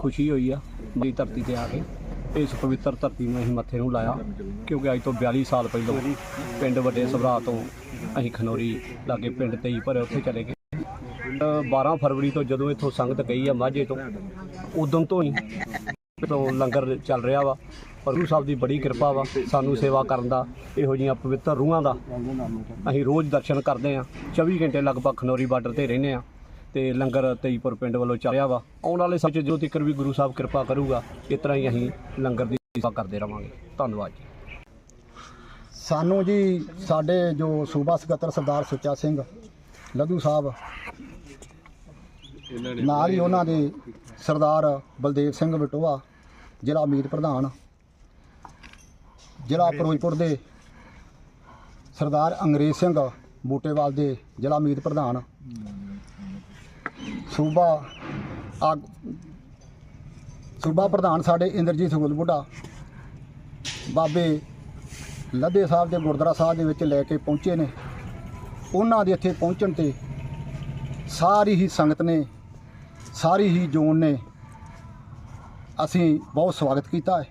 ਖੁਸ਼ੀ ਹੋਈ ਆ ਮੇਰੀ ਧਰਤੀ ਤੇ ਆ ਕੇ। ਇਸ ਪਵਿੱਤਰ ਧਰਤੀ ਨੂੰ ਅਸੀਂ ਮੱਥੇ ਨੂੰ ਲਾਇਆ ਕਿਉਂਕਿ ਅੱਜ ਤੋਂ 42 ਸਾਲ ਪਹਿਲਾਂ ਪਿੰਡ ਵੱਡੇ ਸਭਰਾ ਤੋਂ ਅਸੀਂ ਖਨੌਰੀ ਲਾਗੇ ਪਿੰਡ ਤੇ ਹੀ ਪਰ ਉੱਥੇ ਚਲੇ ਗਏ। ਅ, 12 ਫਰਵਰੀ ਤੋਂ ਜਦੋਂ ਇੱਥੋਂ ਸੰਗਤ ਗਈ ਆ ਮਾਝੇ ਤੋਂ ਉਦੋਂ ਤੋਂ ਹੀ ਤੋਂ ਲੰਗਰ ਚੱਲ ਰਿਹਾ ਵਾ ਪਰ ਗੁਰੂ ਸਾਹਿਬ ਦੀ ਬੜੀ ਕਿਰਪਾ ਵਾ ਸਾਨੂੰ ਸੇਵਾ ਕਰਨ ਦਾ ਇਹੋ ਜਿਹੀਆਂ ਪਵਿੱਤਰ ਰੂਹਾਂ ਦਾ ਅਸੀਂ ਰੋਜ਼ ਦਰਸ਼ਨ ਕਰਦੇ ਆ। 24 ਘੰਟੇ ਲਗਭਗ ਖਨੌਰੀ ਬਾਰਡਰ ਤੇ ਰਹਿੰਦੇ ਆ। ਤੇ ਲੰਗਰ ਤੇਈਪੁਰ ਪਿੰਡ ਵੱਲੋਂ ਚੱਲ ਵਾ। ਆਉਣ ਵਾਲੇ ਸਮੇਂ 'ਚ ਜਦੋਂ ਤੱਕ ਵੀ ਗੁਰੂ ਸਾਹਿਬ ਕਿਰਪਾ ਕਰੂਗਾ, ਇਸ ਤਰ੍ਹਾਂ ਹੀ ਅਸੀਂ ਲੰਗਰ ਦੀ ਸੇਵਾ ਕਰਦੇ ਰਵਾਂਗੇ। ਧੰਨਵਾਦ ਜੀ। ਸਾਨੂੰ ਜੀ, ਸਾਡੇ ਜੋ ਸੂਬਾ ਸਕੱਤਰ ਸਰਦਾਰ ਸੁੱਚਾ ਸਿੰਘ ਲੱਧੂ ਸਾਹਿਬ, ਨਾਲ ਹੀ ਉਹਨਾਂ ਦੇ ਸਰਦਾਰ ਬਲਦੇਵ ਸਿੰਘ ਬਟੋਆ ਜ਼ਿਲ੍ਹਾ ਮੀਤ ਪ੍ਰਧਾਨ, ਜ਼ਿਲ੍ਹਾ ਫਿਰੋਜ਼ਪੁਰ ਦੇ ਸਰਦਾਰ ਅੰਗਰੇਜ਼ ਸਿੰਘ ਬੂਟੇਵਾਲ ਦੇ ਜ਼ਿਲ੍ਹਾ ਮੀਤ ਪ੍ਰਧਾਨ ਸੂਬਾ ਆਗ ਸੂਬਾ ਪ੍ਰਧਾਨ ਸਾਡੇ ਇੰਦਰਜੀਤ ਗੁਲ ਬੁੱਢਾ ਬਾਬੇ ਲੱਦੇ ਸਾਹਿਬ ਦੇ ਗੁਰਦੁਆਰਾ ਸਾਹਿਬ ਦੇ ਵਿੱਚ ਲੈ ਕੇ ਪਹੁੰਚੇ ਨੇ। ਉਹਨਾਂ ਦੇ ਇੱਥੇ ਪਹੁੰਚਣ ਤੇ ਸਾਰੀ ਹੀ ਸੰਗਤ ਨੇ, ਸਾਰੀ ਹੀ ਜੋਨ ਨੇ ਅਸੀਂ ਬਹੁਤ ਸਵਾਗਤ ਕੀਤਾ ਹੈ।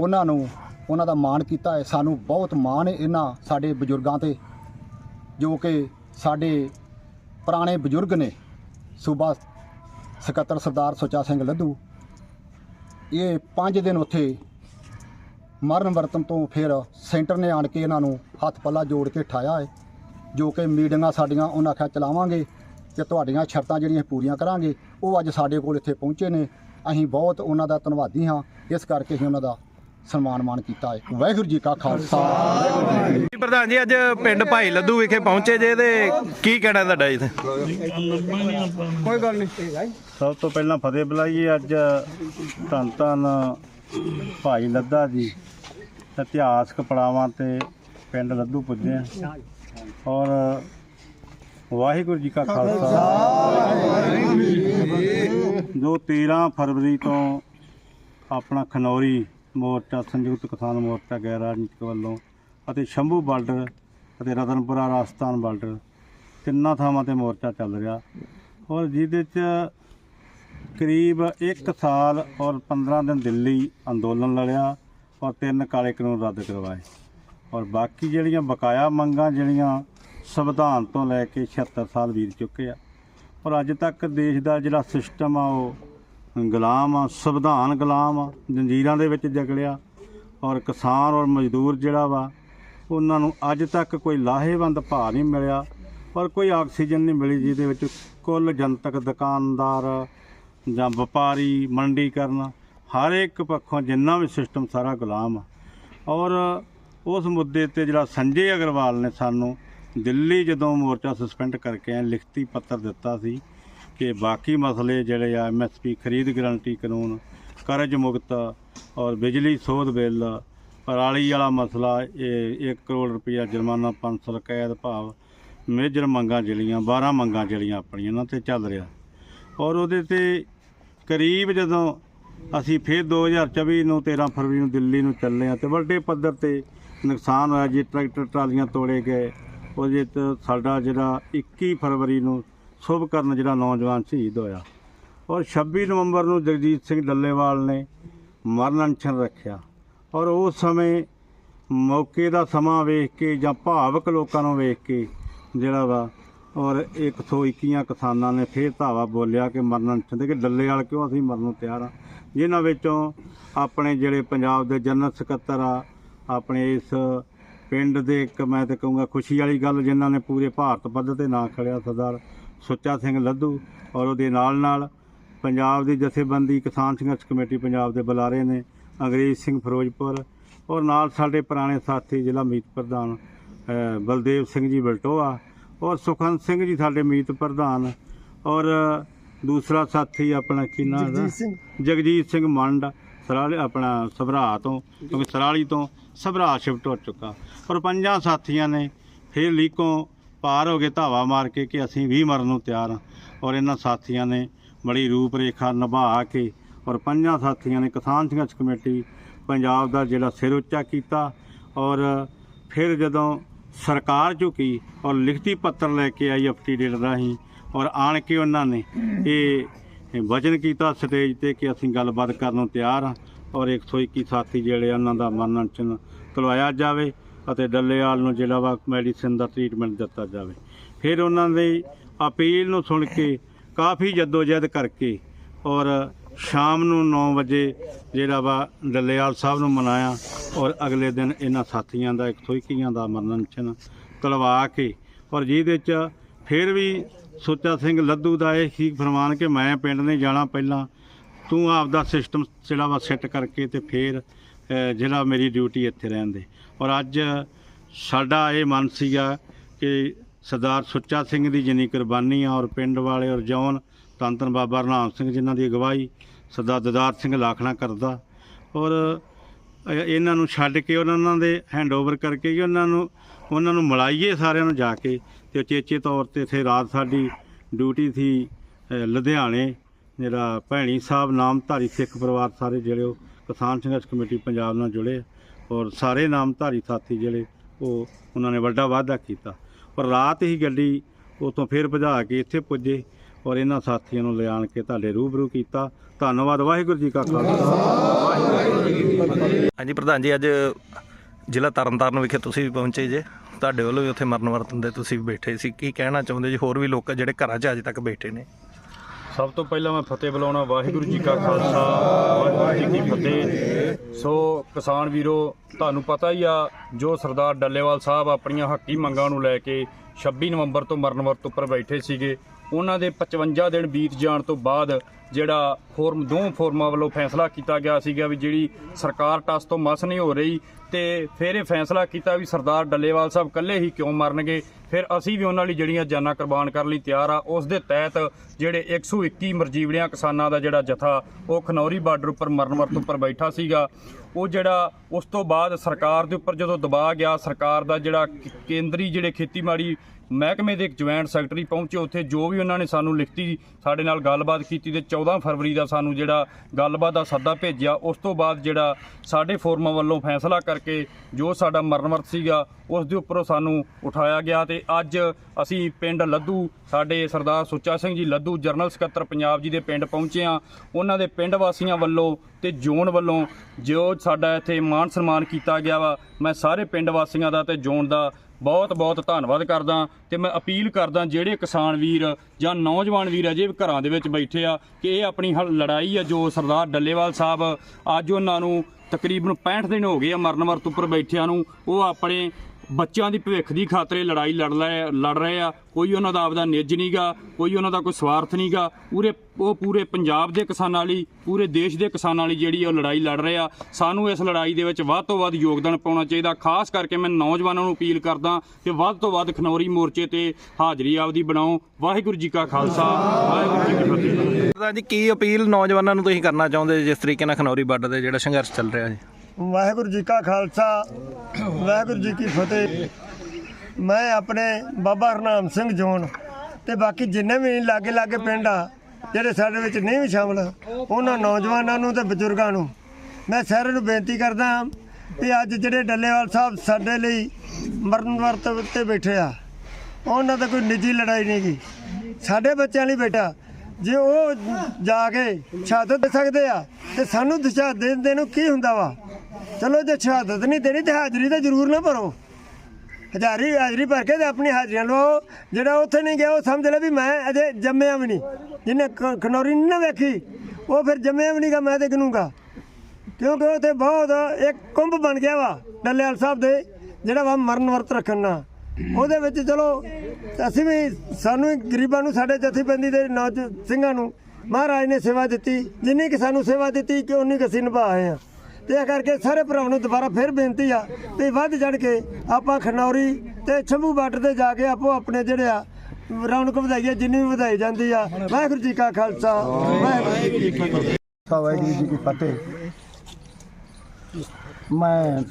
ਉਹਨਾਂ ਨੂੰ ਉਹਨਾਂ ਦਾ ਮਾਣ ਕੀਤਾ ਹੈ। ਸਾਨੂੰ ਬਹੁਤ ਮਾਣ ਹੈ ਇਹਨਾਂ ਸਾਡੇ ਬਜ਼ੁਰਗਾਂ ਤੇ, ਜੋ ਕਿ ਸਾਡੇ ਪੁਰਾਣੇ ਬਜ਼ੁਰਗ ਨੇ ਸੂਬਾ ਸਕੱਤਰ ਸਰਦਾਰ ਸੁੱਚਾ ਸਿੰਘ ਲੱਧੂ ਇਹ 5 ਦਿਨ ਉੱਥੇ ਮਰਨ ਵਰਤਨ ਤੋਂ ਫਿਰ ਸੈਂਟਰ ਨੇ ਆਣ ਕੇ ਇਹਨਾਂ ਨੂੰ ਹੱਥ ਪੱਲਾ ਜੋੜ ਕੇ ਠਾਇਆ ਹੈ ਜੋ ਕਿ ਮੀਟਿੰਗਾਂ ਸਾਡੀਆਂ ਉਹਨਾਂ ਆਖਿਆ ਚਲਾਵਾਂਗੇ ਤੇ ਤੁਹਾਡੀਆਂ ਸ਼ਰਤਾਂ ਜਿਹੜੀਆਂ ਪੂਰੀਆਂ ਕਰਾਂਗੇ, ਉਹ ਅੱਜ ਸਾਡੇ ਕੋਲ ਇੱਥੇ ਪਹੁੰਚੇ ਨੇ। ਅਸੀਂ ਬਹੁਤ ਉਹਨਾਂ ਦਾ ਧੰਨਵਾਦੀ ਹਾਂ, ਇਸ ਕਰਕੇ ਅਸੀਂ ਉਹਨਾਂ ਦਾ ਸਨਮਾਨ ਮਾਨ ਕੀਤਾ ਹੈ। ਵਾਹਿਗੁਰੂ ਜੀ ਕਾ ਖਾਲਸਾ। ਜੀ ਪ੍ਰਧਾਨ ਜੀ ਅੱਜ ਪਿੰਡ ਭਾਈ ਲੱਦੂ ਵਿਖੇ ਪਹੁੰਚੇ ਜੇ ਤੇ ਕੀ ਕਹਿਣਾ ਤੁਹਾਡਾ ਇੱਥੇ ਸਭ ਤੋਂ ਪਹਿਲਾਂ ਫਤਿਹ ਬੁਲਾਈਏ। ਅੱਜ ਧੰਨ ਧੰਨ ਭਾਈ ਲੱਦਾ ਜੀ ਇਤਿਹਾਸਕ ਪੜਾਵਾਂ ਤੇ ਪਿੰਡ ਲੱਦੂ ਪੁੱਜੇ ਆ। ਔਰ ਵਾਹਿਗੁਰੂ ਜੀ ਕਾ ਖਾਲਸਾ। ਜੋ 13 ਫਰਵਰੀ ਤੋਂ ਆਪਣਾ ਖਨੌਰੀ ਮੋਰਚਾ, ਸੰਯੁਕਤ ਕਿਸਾਨ ਮੋਰਚਾ, ਗੈਰ ਰਾਜਨੀਤਿਕ ਵੱਲੋਂ ਅਤੇ ਸ਼ੰਭੂ ਬਾਰਡਰ ਅਤੇ ਰਤਨਪੁਰਾ ਰਾਜਸਥਾਨ ਬਾਰਡਰ ਤਿੰਨਾਂ ਥਾਵਾਂ ਤੇ ਮੋਰਚਾ ਚੱਲ ਰਿਹਾ। ਔਰ ਜਿਹਦੇ ਚ ਕਰੀਬ 1 ਸਾਲ ਔਰ 15 ਦਿਨ ਦਿੱਲੀ ਅੰਦੋਲਨ ਲੜਿਆ ਔਰ ਤਿੰਨ ਕਾਲੇ ਕਾਨੂੰਨ ਰੱਦ ਕਰਵਾਏ। ਔਰ ਬਾਕੀ ਜਿਹੜੀਆਂ ਬਕਾਇਆ ਮੰਗਾਂ, ਜਿਹੜੀਆਂ ਸੰਵਿਧਾਨ ਤੋਂ ਲੈ ਕੇ 76 ਸਾਲ ਬੀਤ ਚੁੱਕੇ ਆ। ਔਰ ਅੱਜ ਤੱਕ ਦੇਸ਼ ਦਾ ਜਿਹੜਾ ਸਿਸਟਮ ਆ, ਉਹ ਗੁਲਾਮ ਆ, ਸੰਵਿਧਾਨ ਗੁਲਾਮ ਆ, ਜੰਜੀਰਾਂ ਦੇ ਵਿੱਚ ਜਕੜਿਆ ਔਰ ਕਿਸਾਨ ਔਰ ਮਜ਼ਦੂਰ ਜਿਹੜਾ ਵਾ, ਉਹਨਾਂ ਨੂੰ ਅੱਜ ਤੱਕ ਕੋਈ ਲਾਹੇਵੰਦ ਭਾਅ ਨਹੀਂ ਮਿਲਿਆ ਔਰ ਕੋਈ ਆਕਸੀਜਨ ਨਹੀਂ ਮਿਲੀ ਜਿਹਦੇ ਵਿੱਚ ਕੁੱਲ ਜਨਤਕ ਦੁਕਾਨਦਾਰ ਜਾਂ ਵਪਾਰੀ, ਮੰਡੀਕਰਨ, ਹਰ ਇੱਕ ਪੱਖੋਂ ਜਿੰਨਾ ਵੀ ਸਿਸਟਮ ਸਾਰਾ ਗੁਲਾਮ ਆ। ਔਰ ਉਸ ਮੁੱਦੇ ਤੇ ਜਿਹੜਾ ਸੰਜੇ ਅਗਰਵਾਲ ਨੇ ਸਾਨੂੰ ਦਿੱਲੀ ਜਦੋਂ ਮੋਰਚਾ ਸਸਪੈਂਡ ਕਰਕੇ ਆਏ ਲਿਖਤੀ ਪੱਤਰ ਦਿੱਤਾ ਸੀ ਕਿ ਬਾਕੀ ਮਸਲੇ ਜਿਹੜੇ ਆ ਐਮਐਸਪੀ ਖਰੀਦ ਗਰੰਟੀ ਕਾਨੂੰਨ, ਕਰਜ਼ ਮੁਕਤ ਔਰ ਬਿਜਲੀ ਸੋਧ ਬਿੱਲ, ਪਰਾਲੀ ਵਾਲਾ ਮਸਲਾ, ਇਹ 1 ਕਰੋੜ ਰੁਪਇਆ ਜੁਰਮਾਨਾ 500 ਕੈਦ ਭਾਵ ਮੇਜਰ ਮੰਗਾਂ ਜਿਹੜੀਆਂ 12 ਮੰਗਾਂ ਜਿਹੜੀਆਂ ਆਪਣੀਆਂ ਉਹਨਾਂ ਤੇ ਚੱਲ ਰਿਹਾ। ਔਰ ਉਹਦੇ ਤੇ ਕਰੀਬ ਜਦੋਂ ਅਸੀਂ ਫਿਰ 2024 ਨੂੰ 13 ਫਰਵਰੀ ਨੂੰ ਦਿੱਲੀ ਨੂੰ ਚੱਲੇ ਆ ਤੇ ਵੱਡੇ ਪੱਧਰ ਤੇ ਨੁਕਸਾਨ ਹੋਇਆ ਜੀ, ਟਰੈਕਟਰ ਟਰਾਲੀਆਂ ਤੋੜੇ ਗਏ। ਉਹਦੇ ਤੇ ਸਾਡਾ ਜਿਹੜਾ 21 ਫਰਵਰੀ ਨੂੰ ਸ਼ੁਭ ਕਰਨ ਜਿਹੜਾ ਨੌਜਵਾਨ ਸ਼ਹੀਦ ਹੋਇਆ। ਔਰ 26 ਨਵੰਬਰ ਨੂੰ ਜਗਜੀਤ ਸਿੰਘ ਡੱਲੇਵਾਲ ਨੇ ਮਰਨ ਅਨਸ਼ਨ ਰੱਖਿਆ। ਔਰ ਉਸ ਸਮੇਂ ਮੌਕੇ ਦਾ ਸਮਾਂ ਵੇਖ ਕੇ ਜਾਂ ਭਾਵਕ ਲੋਕਾਂ ਨੂੰ ਵੇਖ ਕੇ ਜਿਹੜਾ ਵਾ, ਔਰ 121 ਕਿਸਾਨਾਂ ਨੇ ਫੇਰ ਧਾਵਾ ਬੋਲਿਆ ਕਿ ਮਰਨ ਅਨਸ਼ਨ ਤੇ ਕਿ ਡੱਲੇਵਾਲ ਕਿਉਂ ਅਸੀਂ ਮਰਨ ਨੂੰ ਤਿਆਰ ਆ? ਜਿਨ੍ਹਾਂ ਵਿੱਚੋਂ ਆਪਣੇ ਜਿਹੜੇ ਪੰਜਾਬ ਦੇ ਜਨਰਲ ਸਕੱਤਰ ਆ, ਆਪਣੇ ਇਸ ਪਿੰਡ ਦੇ ਇੱਕ ਮੈਂ ਤੇ ਕਹੂੰਗਾ ਖੁਸ਼ੀ ਵਾਲੀ ਗੱਲ, ਜਿਨ੍ਹਾਂ ਨੇ ਪੂਰੇ ਭਾਰਤ ਪੱਧਰ ਤੇ ਨਾਂ ਖੜਿਆ ਸਰਦਾਰ ਸੁੱਚਾ ਸਿੰਘ ਲੱਧੂ ਔਰ ਉਹਦੇ ਨਾਲ ਨਾਲ ਪੰਜਾਬ ਦੀ ਜਥੇਬੰਦੀ ਕਿਸਾਨ ਸੰਘਰਸ਼ ਕਮੇਟੀ ਪੰਜਾਬ ਦੇ ਬੁਲਾਰੇ ਨੇ ਅੰਗਰੇਜ਼ ਸਿੰਘ ਫਿਰੋਜ਼ਪੁਰ ਔਰ ਨਾਲ ਸਾਡੇ ਪੁਰਾਣੇ ਸਾਥੀ ਜ਼ਿਲ੍ਹਾ ਮੀਤ ਪ੍ਰਧਾਨ ਬਲਦੇਵ ਸਿੰਘ ਜੀ ਬਲਟੋਆ ਔਰ ਸੁਖਵੰਤ ਸਿੰਘ ਜੀ ਸਾਡੇ ਮੀਤ ਪ੍ਰਧਾਨ ਔਰ ਦੂਸਰਾ ਸਾਥੀ ਆਪਣਾ ਕੀ ਨਾਮ ਹੈ ਜਗਜੀਤ ਸਿੰਘ ਮੰਡ ਸਰਾਲੇ ਆਪਣਾ ਸਭਰਾ ਤੋਂ ਕਿਉਂਕਿ ਸਰਾਲੀ ਤੋਂ ਸਭਰਾ ਸ਼ਿਫਟ ਹੋ ਚੁੱਕਾ। ਔਰ ਪੰਜਾਂ ਸਾਥੀਆਂ ਨੇ ਫੇਰ ਲੀਕੋਂ ਪਾਰ ਹੋ ਕੇ ਧਾਵਾ ਮਾਰ ਕੇ ਕਿ ਅਸੀਂ ਵੀ ਮਰਨ ਨੂੰ ਤਿਆਰ ਹਾਂ। ਔਰ ਇਹਨਾਂ ਸਾਥੀਆਂ ਨੇ ਬੜੀ ਰੂਪ ਰੇਖਾ ਨਿਭਾ ਕੇ ਔਰ ਪੰਜਾਂ ਸਾਥੀਆਂ ਨੇ ਕਿਸਾਨ ਸੰਘਰਸ਼ ਕਮੇਟੀ ਪੰਜਾਬ ਦਾ ਜਿਹੜਾ ਸਿਰ ਉੱਚਾ ਕੀਤਾ ਔਰ ਫਿਰ ਜਦੋਂ ਸਰਕਾਰ ਝੁਕੀ ਔਰ ਲਿਖਤੀ ਪੱਤਰ ਲੈ ਕੇ ਆਈ ਅਫਟੀਡੇਟ ਰਾਹੀਂ ਔਰ ਆਣ ਕੇ ਉਹਨਾਂ ਨੇ ਇਹ ਵਚਨ ਕੀਤਾ ਸਟੇਜ ਤੇ ਕਿ ਅਸੀਂ ਗੱਲਬਾਤ ਕਰਨ ਨੂੰ ਤਿਆਰ ਹਾਂ ਔਰ 121 ਸਾਥੀ ਜਿਹੜੇ ਉਹਨਾਂ ਦਾ ਮਨੋਰੰਜਨ ਕਰਵਾਇਆ ਜਾਵੇ। ਅਤੇ ਡੱਲੇਵਾਲ ਨੂੰ ਜਿਹੜਾ ਵਾ ਮੈਡੀਸਿਨ ਦਾ ਟ੍ਰੀਟਮੈਂਟ ਦਿੱਤਾ ਜਾਵੇ। ਫਿਰ ਉਹਨਾਂ ਦੀ ਅਪੀਲ ਨੂੰ ਸੁਣ ਕੇ ਕਾਫੀ ਜਦੋਜਹਿਦ ਕਰਕੇ ਔਰ ਸ਼ਾਮ ਨੂੰ 9 ਵਜੇ ਜਿਹੜਾ ਵਾ ਡੱਲੇਵਾਲ ਸਾਹਿਬ ਨੂੰ ਮਨਾਇਆ ਔਰ ਅਗਲੇ ਦਿਨ ਇਹਨਾਂ ਸਾਥੀਆਂ ਦਾ 121 ਦਾ ਮਨੋਰੰਜਨ ਕਰਵਾ ਕੇ ਔਰ ਜਿਹਦੇ ਚ ਫਿਰ ਵੀ ਸੁੱਚਾ ਸਿੰਘ ਲੱਧੂ ਦਾ ਇਹ ਹੀ ਫਰਮਾਨ ਕਿ ਮੈਂ ਪਿੰਡ ਨਹੀਂ ਜਾਣਾ ਪਹਿਲਾਂ, ਤੂੰ ਆਪਦਾ ਸਿਸਟਮ ਜਿਹੜਾ ਵਾ ਸੈੱਟ ਕਰਕੇ ਤੇ ਫਿਰ ਜਿਹੜਾ ਮੇਰੀ ਡਿਊਟੀ ਇੱਥੇ ਰਹਿਣ ਦੇ। ਔਰ ਅੱਜ ਸਾਡਾ ਇਹ ਮਨ ਸੀਗਾ ਕਿ ਸਰਦਾਰ ਸੁੱਚਾ ਸਿੰਘ ਦੀ ਜਿੰਨੀ ਕੁਰਬਾਨੀ ਆ ਔਰ ਪਿੰਡ ਵਾਲੇ ਔਰ ਜੌਨ ਧੰਨ ਧੰਨ ਬਾਬਾ ਰਣਾਮ ਸਿੰਘ ਜਿਨ੍ਹਾਂ ਦੀ ਅਗਵਾਈ ਸਰਦਾਰ ਦਦਾਰ ਸਿੰਘ ਲਾਖਣਾ ਕਰਦਾ। ਔਰ ਇਹਨਾਂ ਨੂੰ ਛੱਡ ਕੇ ਉਹਨਾਂ ਦੇ ਹੈਂਡਓਵਰ ਕਰਕੇ ਕਿ ਉਹਨਾਂ ਨੂੰ ਉਹਨਾਂ ਨੂੰ ਮਿਲਾਈਏ ਸਾਰਿਆਂ ਨੂੰ ਜਾ ਕੇ। ਤੇ ਉਚੇਚੇ ਤੌਰ ਤੇ ਇੱਥੇ ਰਾਤ ਸਾਡੀ ਡਿਊਟੀ ਸੀ ਲੁਧਿਆਣੇ। ਜਿਹੜਾ ਭੈਣੀ ਸਾਹਿਬ ਨਾਮਧਾਰੀ ਸਿੱਖ ਪਰਿਵਾਰ ਸਾਰੇ ਜਿਹੜੇ ਉਹ ਕਿਸਾਨ ਸੰਘਰਸ਼ ਕਮੇਟੀ ਪੰਜਾਬ ਨਾਲ ਜੁੜੇ ਔਰ ਸਾਰੇ ਨਾਮਧਾਰੀ ਸਾਥੀ ਜਿਹੜੇ ਉਹ ਉਹਨਾਂ ਨੇ ਵੱਡਾ ਵਾਅਦਾ ਕੀਤਾ। ਪਰ ਰਾਤ ਹੀ ਗੱਡੀ ਉਤੋਂ ਫਿਰ ਭਜਾ ਕੇ ਇੱਥੇ ਪੁੱਜੇ ਔਰ ਇਹਨਾਂ ਸਾਥੀਆਂ ਨੂੰ ਲਿਆਣ ਕੇ ਤੁਹਾਡੇ ਰੂਬਰੂ ਕੀਤਾ। ਧੰਨਵਾਦ, ਵਾਹਿਗੁਰੂ ਜੀ ਕਾ ਖਾਲਸਾ। ਹਾਂਜੀ ਪ੍ਰਧਾਨ ਜੀ, ਅੱਜ ਜ਼ਿਲ੍ਹਾ ਤਰਨਤਾਰਨ ਵਿਖੇ ਤੁਸੀਂ ਵੀ ਪਹੁੰਚੇ ਜੇ। ਤੁਹਾਡੇ ਵੱਲੋਂ ਵੀ ਉੱਥੇ ਮਰਨ ਵਰਤਨ ਦੇ ਤੁਸੀਂ ਬੈਠੇ ਸੀ। ਕੀ ਕਹਿਣਾ ਚਾਹੁੰਦੇ ਜੀ? ਹੋਰ ਵੀ ਲੋਕ ਜਿਹੜੇ ਘਰਾਂ 'ਚ ਅਜੇ ਤੱਕ ਬੈਠੇ ਨੇ। ਸਭ ਤੋਂ ਪਹਿਲਾਂ ਮੈਂ ਫਤਿਹ ਬੁਲਾਉਣਾ, ਵਾਹਿਗੁਰੂ ਜੀ ਕਾ ਖਾਲਸਾ, ਵਾਹਿਗੁਰੂ ਜੀ ਕੀ ਫਤਿਹ। ਸੋ ਕਿਸਾਨ ਵੀਰੋ, ਤੁਹਾਨੂੰ ਪਤਾ ਹੀ ਆ, ਜੋ ਸਰਦਾਰ ਡੱਲੇਵਾਲ ਸਾਹਿਬ ਆਪਣੀਆਂ ਹੱਕੀ ਮੰਗਾਂ ਨੂੰ ਲੈ ਕੇ 26 ਨਵੰਬਰ ਤੋਂ ਮਰਨ ਵਰਤ ਉੱਪਰ ਬੈਠੇ ਸੀਗੇ ਉਹਨਾਂ ਦੇ 55 ਦਿਨ ਬੀਤ ਜਾਣ ਤੋਂ ਬਾਅਦ ਜਿਹੜਾ ਫੋਰਮ ਦੋ ਫੋਰਮਾਂ ਵੱਲੋਂ ਫੈਸਲਾ ਕੀਤਾ ਗਿਆ ਸੀਗਾ ਵੀ ਜਿਹੜੀ ਸਰਕਾਰ ਟਸ ਤੋਂ ਮਸ ਨਹੀਂ ਹੋ ਰਹੀ ਤੇ ਫਿਰ ਇਹ ਫੈਸਲਾ ਕੀਤਾ ਵੀ ਸਰਦਾਰ ਡੱਲੇਵਾਲ ਸਾਹਿਬ ਇਕੱਲੇ ਹੀ ਕਿਉਂ ਮਰਨਗੇ? ਫਿਰ ਅਸੀਂ ਵੀ ਉਹਨਾਂ ਲਈ ਜਿਹੜੀਆਂ ਜਾਨਾਂ ਕੁਰਬਾਨ ਕਰਨ ਲਈ ਤਿਆਰ ਆ। ਉਸ ਦੇ ਤਹਿਤ ਜਿਹੜੇ 121 ਮਰਜੀਵੜਿਆਂ ਕਿਸਾਨਾਂ ਦਾ ਜਿਹੜਾ ਜਥਾ, ਉਹ ਖਨੌਰੀ ਬਾਰਡਰ ਉੱਪਰ ਮਰਨ ਵਰਤ ਉੱਪਰ ਬੈਠਾ ਸੀਗਾ। ਉਹ ਜਿਹੜਾ ਉਸ ਤੋਂ ਬਾਅਦ ਸਰਕਾਰ ਦੇ ਉੱਪਰ ਜਦੋਂ ਦਬਾਅ ਗਿਆ, ਸਰਕਾਰ ਦਾ ਜਿਹੜਾ ਕੇਂਦਰੀ ਜਿਹੜੇ ਖੇਤੀਬਾੜੀ ਮਹਿਕਮੇ ਦੇ ਇੱਕ ਜੁਆਇੰਟ ਸੈਕਟਰੀ ਪਹੁੰਚੇ। ਉੱਥੇ ਜੋ ਵੀ ਉਹਨਾਂ ਨੇ ਸਾਨੂੰ ਲਿਖਤੀ, ਸਾਡੇ ਨਾਲ ਗੱਲਬਾਤ ਕੀਤੀ ਤੇ 14 ਫਰਵਰੀ ਦਾ ਸਾਨੂੰ ਜਿਹੜਾ ਗੱਲਬਾਤ ਦਾ ਸੱਦਾ ਭੇਜਿਆ, ਉਸ ਤੋਂ ਬਾਅਦ ਜਿਹੜਾ ਸਾਡੇ ਫੋਰਮਾਂ ਵੱਲੋਂ ਫੈਸਲਾ ਕਰਕੇ ਜੋ ਸਾਡਾ ਮਰਨਵਰਤ ਸੀਗਾ, ਉਸ ਦੇ ਉੱਪਰੋਂ ਸਾਨੂੰ ਉਠਾਇਆ ਗਿਆ ਤੇ ਅੱਜ ਅਸੀਂ ਪਿੰਡ ਲੱਦੂ, ਸਾਡੇ ਸਰਦਾਰ ਸੁੱਚਾ ਸਿੰਘ ਜੀ ਲੱਦੂ, ਜਰਨਲ ਸਕੱਤਰ ਪੰਜਾਬ ਜੀ ਦੇ ਪਿੰਡ ਪਹੁੰਚੇ ਆ ਉਹਨਾਂ ਦੇ ਪਿੰਡ ਵਾਸੀਆਂ ਵੱਲੋਂ ਤੇ ਜ਼ੋਨ ਵੱਲੋਂ ਜੋ ਸਾਡਾ ਇੱਥੇ ਮਾਣ ਸਨਮਾਨ ਕੀਤਾ ਗਿਆ ਵਾ, ਮੈਂ ਸਾਰੇ ਪਿੰਡ ਵਾਸੀਆਂ ਦਾ ਤੇ ਜ਼ੋਨ ਦਾ ਬਹੁਤ ਬਹੁਤ ਧੰਨਵਾਦ ਕਰਦਾ ਤੇ ਮੈਂ ਅਪੀਲ ਕਰਦਾ ਜਿਹੜੇ ਕਿਸਾਨ ਵੀਰ ਜਾਂ ਨੌਜਵਾਨ ਵੀਰ ਅਜੇ ਵੀ ਘਰਾਂ ਦੇ ਵਿੱਚ ਬੈਠੇ ਆ ਕਿ ਇਹ ਆਪਣੀ ਹਲ- ਲੜਾਈ ਆ ਜੋ ਸਰਦਾਰ ਡੱਲੇਵਾਲ ਸਾਹਿਬ ਅੱਜ ਉਹਨਾਂ ਨੂੰ ਤਕਰੀਬਨ 65 ਦਿਨ ਹੋ ਗਏ ਆ ਮਰਨ ਵਰਤ ਉੱਪਰ ਬੈਠਿਆਂ ਨੂੰ, ਉਹ ਆਪਣੇ ਬੱਚਿਆਂ ਦੀ ਭਵਿੱਖ ਦੀ ਖਾਤਰ ਲੜਾਈ ਲੜ ਲੈ ਲੜ ਰਹੇ ਆ। ਕੋਈ ਉਹਨਾਂ ਦਾ ਆਪਦਾ ਨਿੱਜ ਨਹੀਂਗਾ ਕੋਈ ਉਹਨਾਂ ਦਾ ਕੋਈ ਸਵਾਰਥ ਨਹੀਂਗਾ ਪੂਰੇ, ਉਹ ਪੂਰੇ ਪੰਜਾਬ ਦੇ ਕਿਸਾਨਾਂ ਲਈ, ਪੂਰੇ ਦੇਸ਼ ਦੇ ਕਿਸਾਨਾਂ ਲਈ ਜਿਹੜੀ ਉਹ ਲੜਾਈ ਲੜ ਰਹੇ ਆ। ਸਾਨੂੰ ਇਸ ਲੜਾਈ ਦੇ ਵਿੱਚ ਵੱਧ ਤੋਂ ਵੱਧ ਯੋਗਦਾਨ ਪਾਉਣਾ ਚਾਹੀਦਾ। ਖਾਸ ਕਰਕੇ ਮੈਂ ਨੌਜਵਾਨਾਂ ਨੂੰ ਅਪੀਲ ਕਰਦਾ ਕਿ ਵੱਧ ਤੋਂ ਵੱਧ ਖਨੌਰੀ ਮੋਰਚੇ ਤੇ ਹਾਜ਼ਰੀ ਆਪਦੀ ਬਣਾਓ। ਵਾਹਿਗੁਰੂ ਜੀ ਕਾ ਖਾਲਸਾ, ਵਾਹਿਗੁਰੂ ਜੀ ਕੀ ਫਤਿਹ। ਜੀ, ਕੀ ਅਪੀਲ ਨੌਜਵਾਨਾਂ ਨੂੰ ਤੁਸੀਂ ਕਰਨਾ ਚਾਹੁੰਦੇ ਜਿਸ ਤਰੀਕੇ ਨਾਲ ਖਨੌਰੀ ਬਾਰਡਰ ਦੇ ਜਿਹੜਾ ਸੰਘਰਸ਼ ਚੱਲ ਰਿਹਾ ਜੀ? ਵਾਹਿਗੁਰੂ ਜੀ ਕਾ ਖਾਲਸਾ, ਵਾਹਿਗੁਰੂ ਜੀ ਕੀ ਫਤਿਹ। ਮੈਂ ਆਪਣੇ ਬਾਬਾ ਹਰਨਾਮ ਸਿੰਘ ਜੋਨ ਤੇ ਬਾਕੀ ਜਿੰਨੇ ਵੀ ਲਾਗੇ ਲਾਗੇ ਪਿੰਡ ਆ, ਜਿਹੜੇ ਸਾਡੇ ਵਿੱਚ ਨਹੀਂ ਵੀ ਸ਼ਾਮਲ, ਉਹਨਾਂ ਨੌਜਵਾਨਾਂ ਨੂੰ ਤੇ ਬਜ਼ੁਰਗਾਂ ਨੂੰ ਮੈਂ ਸਾਰਿਆਂ ਨੂੰ ਬੇਨਤੀ ਕਰਦਾ ਵੀ ਅੱਜ ਜਿਹੜੇ ਡੱਲੇਵਾਲ ਸਾਹਿਬ ਸਾਡੇ ਲਈ ਮਰਨ ਵਰਤ ਉੱਤੇ ਬੈਠੇ ਆ, ਉਹਨਾਂ ਦਾ ਕੋਈ ਨਿੱਜੀ ਲੜਾਈ ਨਹੀਂ ਗੀ। ਸਾਡੇ ਬੱਚਿਆਂ ਲਈ ਬੇਟਾ, ਜੇ ਉਹ ਜਾ ਕੇ ਸ਼ਹਾਦਤ ਦੇ ਸਕਦੇ ਆ, ਤੇ ਸਾਨੂੰ ਸ਼ਹਾਦਤ ਦੇਣ ਨੂੰ ਕੀ ਹੁੰਦਾ ਵਾ? ਚਲੋ ਜੇ ਸ਼ਹਾਦਤ ਨਹੀਂ ਦੇਣੀ ਤੇ ਹਾਜ਼ਰੀ ਤਾਂ ਜ਼ਰੂਰ ਨਾ ਭਰੋ। ਹਜ਼ਾਰੀ, ਹਾਜ਼ਰੀ ਭਰ ਕੇ ਤੇ ਆਪਣੀ ਹਾਜ਼ਰੀਆਂ ਲਵਾਓ। ਜਿਹੜਾ ਉੱਥੇ ਨਹੀਂ ਗਿਆ ਉਹ ਸਮਝ ਲੈ ਵੀ ਮੈਂ ਅਜੇ ਜੰਮਿਆ ਵੀ ਨਹੀਂ। ਜਿਹਨੇ ਖਨੌਰੀ ਨਹੀਂ ਨਾ ਵੇਖੀ, ਉਹ ਫਿਰ ਜੰਮਿਆ ਵੀ ਨਹੀਂਗਾ, ਮੈਂ ਤੇ ਗਿਣੂੰਗਾ। ਕਿਉਂਕਿ ਉੱਥੇ ਬਹੁਤ ਇੱਕ ਕੁੰਭ ਬਣ ਗਿਆ ਵਾ, ਡੱਲੇਵਾਲ ਸਾਹਿਬ ਦੇ, ਜਿਹੜਾ ਵਾ ਮਰਨ ਵਰਤ ਰੱਖਣ ਨਾਲ। ਉਹਦੇ ਵਿੱਚ ਚਲੋ, ਅਸੀਂ ਵੀ ਸਾਨੂੰ ਗਰੀਬਾਂ ਨੂੰ, ਸਾਡੇ ਜਥੇਬੰਦੀ ਦੇ ਨੌਜ, ਸਿੰਘਾਂ ਨੂੰ ਮਹਾਰਾਜ ਨੇ ਸੇਵਾ ਦਿੱਤੀ। ਜਿੰਨੀ ਕਿ ਸਾਨੂੰ ਸੇਵਾ ਦਿੱਤੀ ਕਿ ਉਨੀ ਕੁ ਅਸੀਂ ਨਿਭਾਏ ਆ ਤੇ ਇਹ ਕਰਕੇ ਸਾਰੇ ਭਰਾਵਾਂ ਨੂੰ ਦੁਬਾਰਾ ਫਿਰ ਬੇਨਤੀ ਆ ਵੀ ਵੱਧ ਚੜ ਕੇ ਆਪਾਂ ਖਨੌਰੀ ਤੇ ਛੰਭੂ ਬਾਰਡਰ ਤੇ ਜਾ ਕੇ ਆਪੋ ਆਪਣੇ ਜਿਹੜੇ ਆ, ਰੌਣਕ ਵਧਾਈਏ, ਜਿੰਨੀ ਵੀ ਵਧਾਈ ਜਾਂਦੀ ਆ। ਵਾਹਿਗੁਰੂ ਜੀ ਕਾ ਖਾਲਸਾ, ਵਾਹਿਗੁਰੂ ਜੀ ਕੀ ਫਤਿਹ। ਵਾਹਿਗੁਰੂ ਜੀ ਕੀ ਫਤਿਹ। ਮੈਂ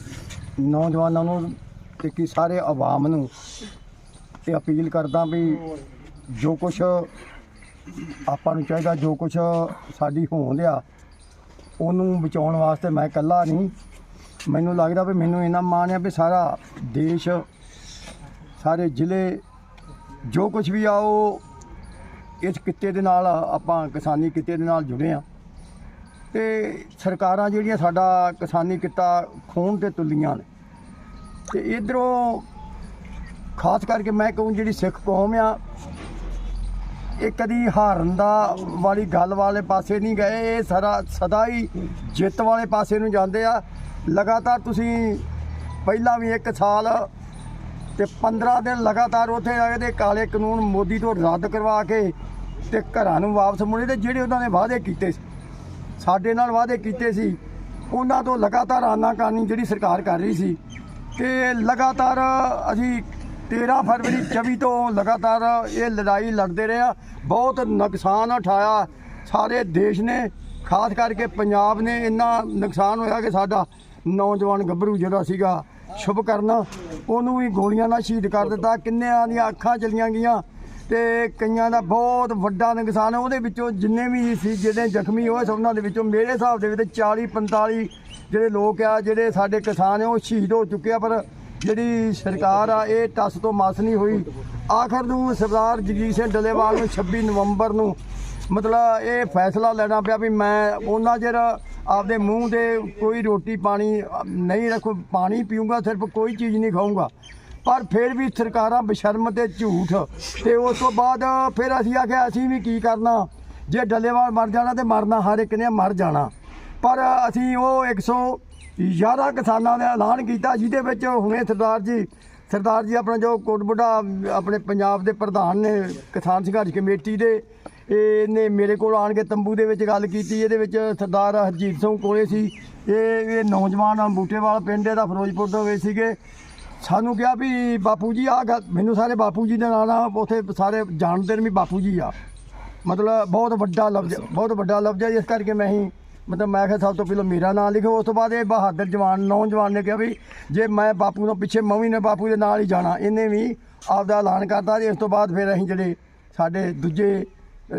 ਨੌਜਵਾਨਾਂ ਨੂੰ ਤੇ ਕੀ ਸਾਰੇ ਆਵਾਮ ਨੂੰ ਇਹ ਅਪੀਲ ਕਰਦਾ ਵੀ ਜੋ ਕੁਛ ਆਪਾਂ ਨੂੰ ਚਾਹੀਦਾ, ਜੋ ਕੁਛ ਸਾਡੀ ਹੋਂਦ ਆ ਉਹਨੂੰ ਬਚਾਉਣ ਵਾਸਤੇ ਮੈਂ ਇਕੱਲਾ ਨਹੀਂ। ਮੈਨੂੰ ਲੱਗਦਾ ਵੀ ਮੈਨੂੰ ਇੰਨਾ ਮਾਣ ਆ ਵੀ ਸਾਰਾ ਦੇਸ਼, ਸਾਰੇ ਜ਼ਿਲ੍ਹੇ, ਜੋ ਕੁਝ ਵੀ ਆ ਉਹ ਇਸ ਕਿੱਤੇ ਦੇ ਨਾਲ ਆਪਾਂ ਕਿਸਾਨੀ ਕਿੱਤੇ ਦੇ ਨਾਲ ਜੁੜੇ ਆ। ਤੇ ਸਰਕਾਰਾਂ ਜਿਹੜੀਆਂ ਸਾਡਾ ਕਿਸਾਨੀ ਕਿੱਤਾ ਖੂਨ ਤੇ ਤੁਲੀਆਂ ਨੇ। ਤੇ ਇਧਰੋਂ ਖਾਸ ਕਰਕੇ ਮੈਂ ਕਹੂੰ ਜਿਹੜੀ ਸਿੱਖ ਕੌਮ ਆ ਇਹ ਕਦੀ ਹਾਰਨ ਦਾ ਵਾਲੀ ਗੱਲ ਵਾਲੇ ਪਾਸੇ ਨਹੀਂ ਗਏ, ਇਹ ਸਾਰਾ ਸਦਾ ਹੀ ਜਿੱਤ ਵਾਲੇ ਪਾਸੇ ਨੂੰ ਜਾਂਦੇ ਆ। ਲਗਾਤਾਰ ਤੁਸੀਂ ਪਹਿਲਾਂ ਵੀ ਇੱਕ ਸਾਲ ਤੇ 15 ਦਿਨ ਲਗਾਤਾਰ ਉੱਥੇ ਆਏ ਤੇ ਕਾਲੇ ਕਾਨੂੰਨ ਮੋਦੀ ਤੋਂ ਰੱਦ ਕਰਵਾ ਕੇ ਤੇ ਘਰਾਂ ਨੂੰ ਵਾਪਸ ਮੁੜੇ ਤੇ ਜਿਹੜੇ ਉਹਨਾਂ ਨੇ ਵਾਅਦੇ ਕੀਤੇ ਸੀ, ਸਾਡੇ ਨਾਲ ਵਾਅਦੇ ਕੀਤੇ ਸੀ, ਉਹਨਾਂ ਤੋਂ ਲਗਾਤਾਰ ਆਨਾਕਾਨੀ ਜਿਹੜੀ ਸਰਕਾਰ ਕਰ ਰਹੀ ਸੀ ਕਿ ਲਗਾਤਾਰ ਅਸੀਂ 13 ਫਰਵਰੀ 24 ਤੋਂ ਲਗਾਤਾਰ ਇਹ ਲੜਾਈ ਲੜਦੇ ਰਹੇ ਆ। ਬਹੁਤ ਨੁਕਸਾਨ ਉਠਾਇਆ। ਸਾਰੇ ਦੇਸ਼ ਨੇ, ਖਾਸ ਕਰਕੇ ਪੰਜਾਬ ਨੇ ਇੰਨਾ ਨੁਕਸਾਨ ਹੋਇਆ ਕਿ ਸਾਡਾ ਨੌਜਵਾਨ ਗੱਭਰੂ ਜਿਹੜਾ ਸੀਗਾ ਸ਼ੁਭ ਕਰਨਾ ਉਹਨੂੰ ਵੀ ਗੋਲੀਆਂ ਨਾਲ ਸ਼ਹੀਦ ਕਰ ਦਿੱਤਾ। ਕਿੰਨਿਆਂ ਦੀਆਂ ਅੱਖਾਂ ਚਲੀਆਂ ਗਈਆਂ ਤੇ ਕਈਆਂ ਦਾ ਬਹੁਤ ਵੱਡਾ ਨੁਕਸਾਨ ਹੈ ਉਹਦੇ ਵਿੱਚੋਂ ਜਿੰਨੇ ਵੀ ਸੀ, ਜਿਹੜੇ ਜ਼ਖਮੀ ਹੋਏ ਸਭ ਉਹਨਾਂ ਦੇ ਵਿੱਚੋਂ ਮੇਰੇ ਹਿਸਾਬ ਦੇ ਵਿੱਚ 40 45 ਜਿਹੜੇ ਲੋਕ ਆ, ਜਿਹੜੇ ਸਾਡੇ ਕਿਸਾਨ ਆ, ਉਹ ਸ਼ਹੀਦ ਹੋ ਚੁੱਕੇ ਆ। ਪਰ ਜਿਹੜੀ ਸਰਕਾਰ ਆ, ਇਹ ਟੱਸ ਤੋਂ ਮਸ ਨਹੀਂ ਹੋਈ। ਆਖਰ ਨੂੰ ਸਰਦਾਰ ਜਗਜੀਤ ਸਿੰਘ ਡੱਲੇਵਾਲ ਨੂੰ 26 ਨਵੰਬਰ ਨੂੰ ਮਤਲਬ ਇਹ ਫੈਸਲਾ ਲੈਣਾ ਪਿਆ ਵੀ ਮੈਂ ਉਹਨਾਂ ਚਿਰ ਆਪਦੇ ਮੂੰਹ ਦੇ ਕੋਈ ਰੋਟੀ ਪਾਣੀ ਨਹੀਂ ਰੱਖੋ, ਪਾਣੀ ਪੀਊਂਗਾ, ਸਿਰਫ ਕੋਈ ਚੀਜ਼ ਨਹੀਂ ਖਾਊਂਗਾ। ਪਰ ਫਿਰ ਵੀ ਸਰਕਾਰਾਂ ਬਸ਼ਰਮ ਤੇ ਝੂਠ। ਤੇ ਉਸ ਤੋਂ ਬਾਅਦ ਫਿਰ ਅਸੀਂ ਆਖਿਆ, ਅਸੀਂ ਵੀ ਕੀ ਕਰਨਾ? ਜੇ ਡੱਲੇਵਾਲ ਮਰ ਜਾਣਾ ਤੇ ਮਰਨਾ ਹਰ ਇੱਕ ਨੇ ਮਰ ਜਾਣਾ। ਪਰ ਅਸੀਂ ਉਹ 111 ਕਿਸਾਨਾਂ ਦਾ ਐਲਾਨ ਕੀਤਾ, ਜਿਹਦੇ ਵਿੱਚ ਹੁਣੇ ਸਰਦਾਰ ਜੀ ਸਰਦਾਰ ਜੀ ਆਪਣਾ ਜੋ ਕੋਟਬੁੱਢਾ ਆਪਣੇ ਪੰਜਾਬ ਦੇ ਪ੍ਰਧਾਨ ਨੇ, ਕਿਸਾਨ ਸੰਘਰਸ਼ ਕਮੇਟੀ ਦੇ, ਇਹਨੇ ਮੇਰੇ ਕੋਲ ਆਣ ਕੇ ਤੰਬੂ ਦੇ ਵਿੱਚ ਗੱਲ ਕੀਤੀ, ਇਹਦੇ ਵਿੱਚ ਸਰਦਾਰ ਹਰਜੀਤ ਸਿੰਘ ਕੋਲੇ ਸੀ, ਇਹ ਇਹ ਨੌਜਵਾਨ ਬੂਟੇਵਾਲ ਪਿੰਡ ਦਾ ਫਿਰੋਜ਼ਪੁਰ ਤੋਂ ਗਏ ਸੀਗੇ। ਸਾਨੂੰ ਕਿਹਾ ਵੀ ਬਾਪੂ ਜੀ ਆ ਮੈਨੂੰ ਸਾਰੇ ਬਾਪੂ ਜੀ ਦੇ ਨਾਲ ਆ, ਉੱਥੇ ਸਾਰੇ ਜਾਣਦੇ ਨੇ ਵੀ ਬਾਪੂ ਜੀ ਆ। ਮਤਲਬ ਬਹੁਤ ਵੱਡਾ ਲਫ਼ਜ਼, ਬਹੁਤ ਵੱਡਾ ਲਫ਼ਜ਼ ਹੈ ਇਸ ਕਰਕੇ ਮੈਂ ਹੀ ਮਤਲਬ ਮੈਂ ਕਿਹਾ ਸਭ ਤੋਂ ਪਹਿਲਾਂ ਮੇਰਾ ਨਾਮ ਲਿਖੋ, ਉਸ ਤੋਂ ਬਾਅਦ ਇਹ ਬਹਾਦਰ ਜਵਾਨ, ਨੌਜਵਾਨ ਨੇ ਕਿਹਾ ਵੀ ਜੇ ਮੈਂ ਬਾਪੂ ਨੂੰ ਪਿੱਛੇ ਮਵੀ ਨੇ ਬਾਪੂ ਦੇ ਨਾਲ ਹੀ ਜਾਣਾ। ਇਹਨੇ ਵੀ ਆਪਦਾ ਐਲਾਨ ਕਰਤਾ ਤੇ ਇਸ ਤੋਂ ਬਾਅਦ ਫਿਰ ਅਸੀਂ ਜਿਹੜੇ ਸਾਡੇ ਦੂਜੇ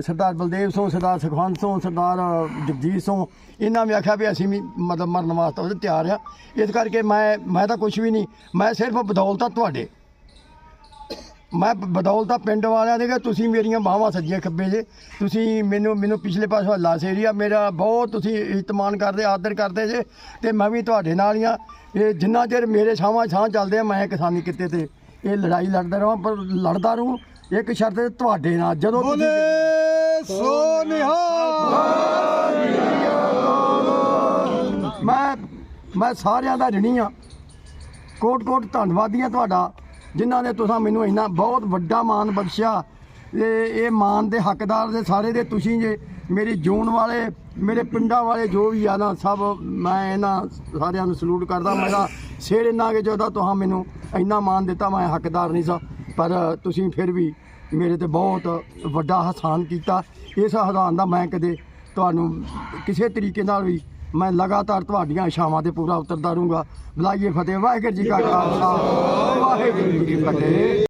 ਸਰਦਾਰ ਬਲਦੇਵ ਸਿੰਘ, ਸਰਦਾਰ ਸੁਖਵੰਤ ਸਿੰਘ, ਸਰਦਾਰ ਜਗਜੀਤ ਸਿੰਘ, ਇਹਨਾਂ ਵੀ ਆਖਿਆ ਵੀ ਅਸੀਂ ਵੀ ਮਤਲਬ ਮਰਨ ਵਾਸਤੇ ਉਹਦੇ ਤਿਆਰ ਆ। ਇਸ ਕਰਕੇ ਮੈਂ ਮੈਂ ਤਾਂ ਕੁਝ ਵੀ ਨਹੀਂ, ਮੈਂ ਸਿਰਫ ਬਦੌਲਤ ਤੁਹਾਡੇ। ਮੈਂ ਬਦੌਲਤ ਪਿੰਡ ਵਾਲਿਆਂ ਦੇ ਕਿ ਤੁਸੀਂ ਮੇਰੀਆਂ ਬਾਹਾਂ ਸੱਜੀਆਂ ਖੱਬੇ ਜੇ। ਤੁਸੀਂ ਮੈਨੂੰ ਮੈਨੂੰ ਪਿਛਲੇ ਪਾਸੋਂ ਲਾਸ ਏਰੀਆ ਮੇਰਾ ਬਹੁਤ ਤੁਸੀਂ ਇਤਮਾਨ ਕਰਦੇ ਆਦਰ ਕਰਦੇ ਜੇ ਤੇ ਮੈਂ ਵੀ ਤੁਹਾਡੇ ਨਾਲ ਹੀ ਆ। ਇਹ ਜਿੰਨਾ ਚਿਰ ਮੇਰੇ ਛਾਵਾਂ ਛਾਂ ਚੱਲਦੇ ਆ ਮੈਂ ਕਿਸਾਨੀ ਕਿੱਤੇ ਤੇ ਇਹ ਲੜਾਈ ਲੜਦਾ ਰਹਾਂ ਪਰ ਲੜਦਾ ਰਹੂੰ ਇੱਕ ਸ਼ਰਤ ਤੁਹਾਡੇ ਨਾਲ ਜਦੋਂ ਤੁਸੀਂ ਸੋ ਮੈਂ ਮੈਂ ਸਾਰਿਆਂ ਦਾ ਰਣੀ ਆ। ਕੋਟ ਕੋਟ ਧੰਨਵਾਦੀ ਆ ਤੁਹਾਡਾ। ਜਿਨ੍ਹਾਂ ਨੇ ਤੁਸੀਂ ਮੈਨੂੰ ਇੰਨਾ ਬਹੁਤ ਵੱਡਾ ਮਾਣ ਬਖਸ਼ਿਆ ਇਹ ਇਹ ਮਾਣ ਦੇ ਹੱਕਦਾਰ ਦੇ ਸਾਰੇ ਦੇ ਤੁਸੀਂ ਜੇ ਮੇਰੀ ਜੂਨ ਵਾਲੇ, ਮੇਰੇ ਪਿੰਡਾਂ ਵਾਲੇ ਜੋ ਵੀ ਆ ਨਾ, ਸਭ ਮੈਂ ਇਹਨਾਂ ਸਾਰਿਆਂ ਨੂੰ ਸਲੂਟ ਕਰਦਾ ਮੇਰਾ ਸਿਰ ਇੰਨਾ ਕਿ ਜਦੋਂ ਤੁਸੀਂ ਮੈਨੂੰ ਇੰਨਾ ਮਾਣ ਦਿੱਤਾ, ਮੈਂ ਹੱਕਦਾਰ ਨਹੀਂ ਸਾਂ, ਪਰ ਤੁਸੀਂ ਫਿਰ ਵੀ ਮੇਰੇ ਤੇ ਬਹੁਤ ਵੱਡਾ ਹਸਾਨ ਕੀਤਾ। ਇਸ ਹਸਾਨ ਦਾ ਮੈਂ ਕਦੇ ਤੁਹਾਨੂੰ ਕਿਸੇ ਤਰੀਕੇ ਨਾਲ ਵੀ ਮੈਂ ਲਗਾਤਾਰ ਤੁਹਾਡੀਆਂ ਇਸ਼ਾਵਾਂ ਤੇ ਪੂਰਾ ਉਤਰਦਾ ਰਹੂੰਗਾ। ਬੁਲਾਈਏ ਫਤਿਹ। ਵਾਹਿਗੁਰੂ ਜੀ ਕਾ ਖਾਲਸਾ। ਵਾਹਿਗੁਰੂ ਜੀ ਕੀ ਫਤਿਹ।